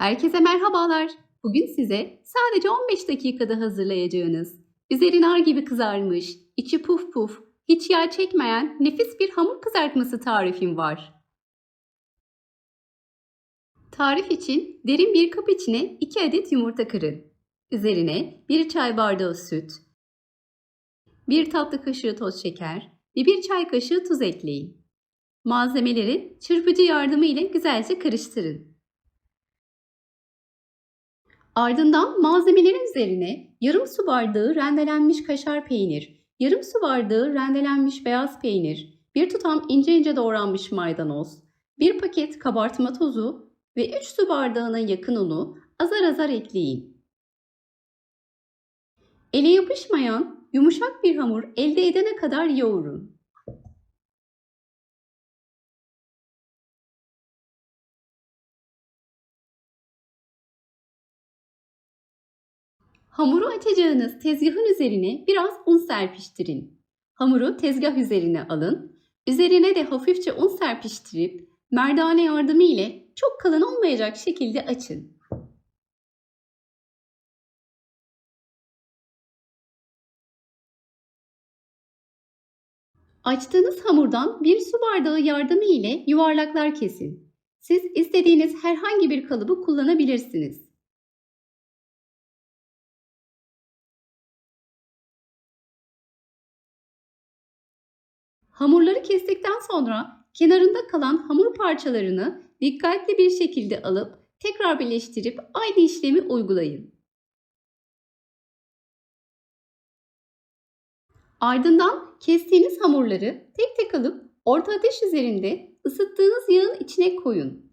Herkese merhabalar. Bugün size sadece 15 dakikada hazırlayacağınız, üzeri nar gibi kızarmış, içi puf puf, hiç yağ çekmeyen nefis bir hamur kızartması tarifim var. Tarif için derin bir kap içine 2 adet yumurta kırın. Üzerine 1 çay bardağı süt, 1 tatlı kaşığı toz şeker ve 1 çay kaşığı tuz ekleyin. Malzemeleri çırpıcı yardımı ile güzelce karıştırın. Ardından malzemelerin üzerine yarım su bardağı rendelenmiş kaşar peynir, yarım su bardağı rendelenmiş beyaz peynir, bir tutam ince ince doğranmış maydanoz, bir paket kabartma tozu ve 3 su bardağına yakın unu azar azar ekleyin. Ele yapışmayan yumuşak bir hamur elde edene kadar yoğurun. Hamuru açacağınız tezgahın üzerine biraz un serpiştirin. Hamuru tezgah üzerine alın. Üzerine de hafifçe un serpiştirip merdane yardımı ile çok kalın olmayacak şekilde açın. Açtığınız hamurdan bir su bardağı yardımı ile yuvarlaklar kesin. Siz istediğiniz herhangi bir kalıbı kullanabilirsiniz. Hamurları kestikten sonra kenarında kalan hamur parçalarını dikkatli bir şekilde alıp tekrar birleştirip aynı işlemi uygulayın. Ardından kestiğiniz hamurları tek tek alıp orta ateş üzerinde ısıttığınız yağın içine koyun.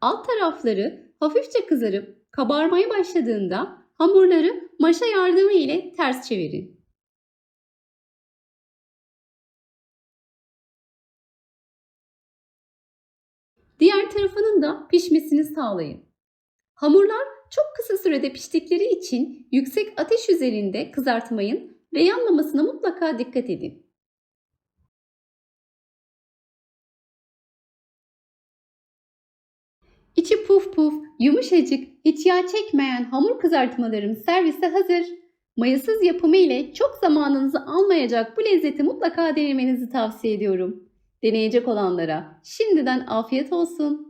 Alt tarafları hafifçe kızarıp kabarmaya başladığında hamurları maşa yardımı ile ters çevirin. Diğer tarafının da pişmesini sağlayın. Hamurlar çok kısa sürede piştikleri için yüksek ateş üzerinde kızartmayın ve yanmamasına mutlaka dikkat edin. İçi puf puf, yumuşacık, hiç yağ çekmeyen hamur kızartmalarım servise hazır. Mayasız yapımı ile çok zamanınızı almayacak bu lezzeti mutlaka denemenizi tavsiye ediyorum. Deneyecek olanlara şimdiden afiyet olsun.